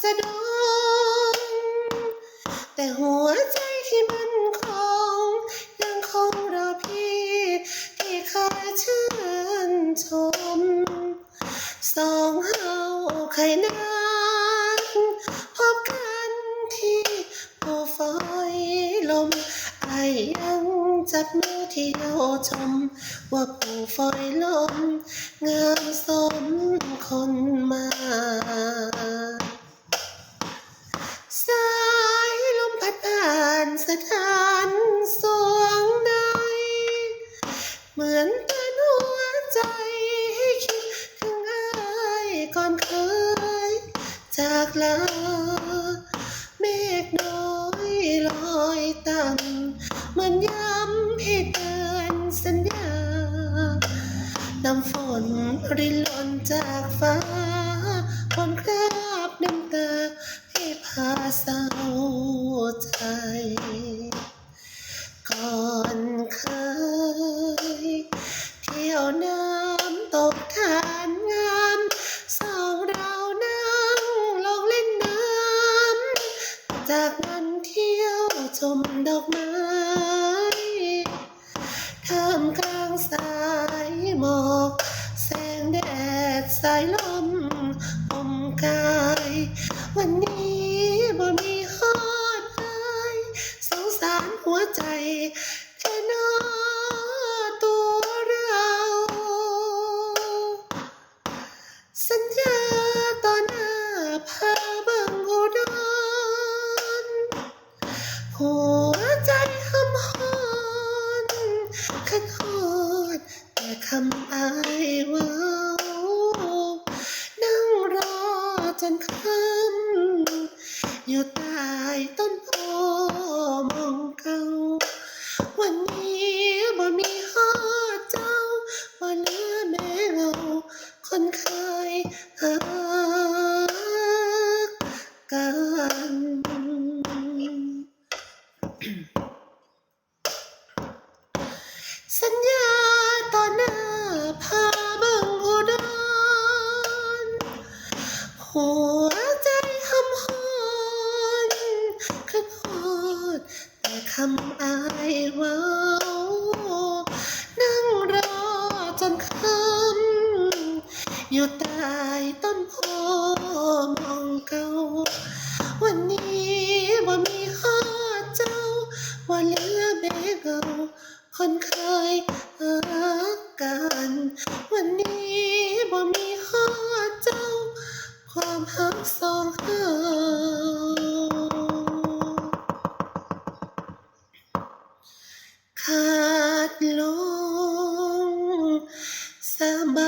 สะดง แต่หัวใจที่มันคงยังคงรอพี่ ที่เคยชื่นชม สองเฮาเคยนั้นพบกันที่ภูฝอยลมไอยังจับมือเที่ยวชม ว่าภูฝอยลม งามสมคนมา ก่อนเคยจากลาเมฆน้อยลอยต่ำเหมือนย้ำให้เตือนสัญญา น้ำฝนรินหล่นจากฟ้าคนคราบน้ำตาให้พาเศร้าใจ ก่อนเคย เที่ยวน้ำตกทา จากนั้นเที่ยวชมดอกไม้ท่ามกลางสายหมอกแสงแดดสายลมอมกาย วันนี้บ่มีฮอดอสงสารหัวใจแค่นอตัวเรา สัญญาต่อหน้าพาเบิ่งอุดร หั วใจคำฮอนคันฮอนแต่คำอายว่านั่งรอจนค่ำอยู่ใต้ต้นโพมองเก่าวันนี้บ่มีฮอดเจ้าบ่เหลือแม้เงาคนเคยหักกัน สัญญาต่อหน้าพาเบิ่งอุดรหัวใจคำฮอนคือฮอดแต่คำอายเว้า นั่งรอจนค่ำอยู่ใต้ต้นโพมองเก่า วันนี้บ่มีฮอาดลงสบาย